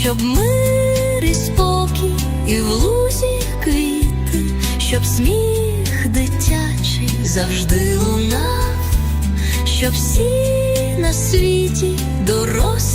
щоб мир і спокій, і в лузі квіти, щоб сміх дитячий завжди лунав щоб всі на світі дорослі